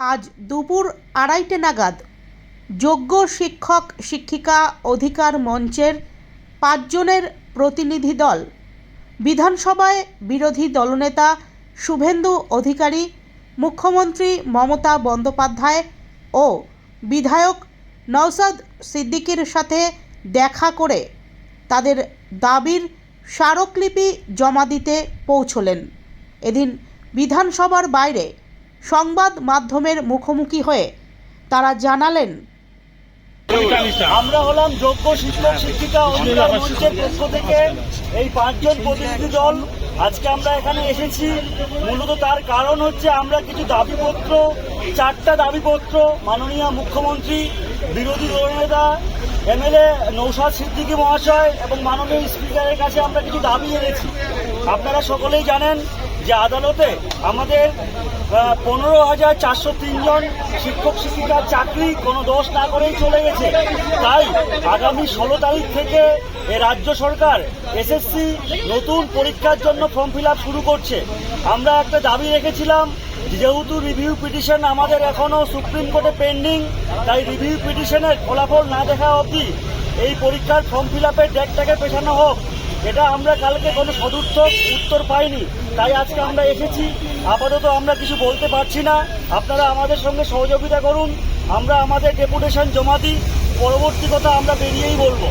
আজ দুপুর আড়াইটে নাগাদ যোগ্য শিক্ষক, শিক্ষিকা অধিকার মঞ্চের পাঁচজনের প্রতিনিধি দল, বিধানসভায় বিরোধী দলনেতা শুভেন্দু অধিকারী, মুখ্যমন্ত্রী মমতা বন্দ্যোপাধ্যায় ও বিধায়ক নওসাদ সিদ্দিকীর সাথে দেখা করে তাদের দাবির স্মারকলিপি জমা দিতে পৌঁছলেন। এদিন বিধানসভার বাইরে সংবাদ মাধ্যমের মুখোমুখি হয়ে তারা জানালেন, আমরা হলাম যোগ্য শিক্ষক, শিক্ষিকা অধিকার মঞ্চের পক্ষ থেকে এই পাঁচজন প্রতিনিধি দল। আজকে আমরা এখানে এসেছি। মূলত তার কারণ হচ্ছে আমরা কিছু দাবিপত্র, চারটা দাবিপত্র মাননীয় মুখ্যমন্ত্রী, বিরোধী দলনেতা এমএলএ নৌসাদ সিদ্দিকী মহাশয় এবং মাননীয় স্পিকারের কাছে আমরা কিছু দাবি এনেছি। আপনারা সকলেই জানেন যে আদালতে আমাদের পনেরো হাজার চারশো তিনজন শিক্ষক, শিক্ষিকার চাকরি কোনো দোষ না করেই চলে গেছে। তাই আগামী ষোলো তারিখ থেকে এ রাজ্য সরকার এসএসসি নতুন পরীক্ষার জন্য ফর্ম ফিল শুরু করছে। আমরা একটা দাবি রেখেছিলাম যেহেতু রিভিউ পিটিশন আমাদের এখনও সুপ্রিম কোর্টে পেন্ডিং তাই রিভিউ পিটিশনের ফলাফল না দেখা অবধি এই পরীক্ষার ফর্ম ফিল আপের ডেটটাকে পেছানো হোক। এটা আমরা কালকে কোনো সদুত্তর উত্তর পাইনি তাই আজকে আমরা এসেছি। আপাতত আমরা কিছু বলতে পারছি না। আপনারা আমাদের সঙ্গে সহযোগিতা করুন। আমরা আমাদের ডেপুটেশন জমা দিই। পরবর্তী কথা আমরা বেরিয়েই বলব।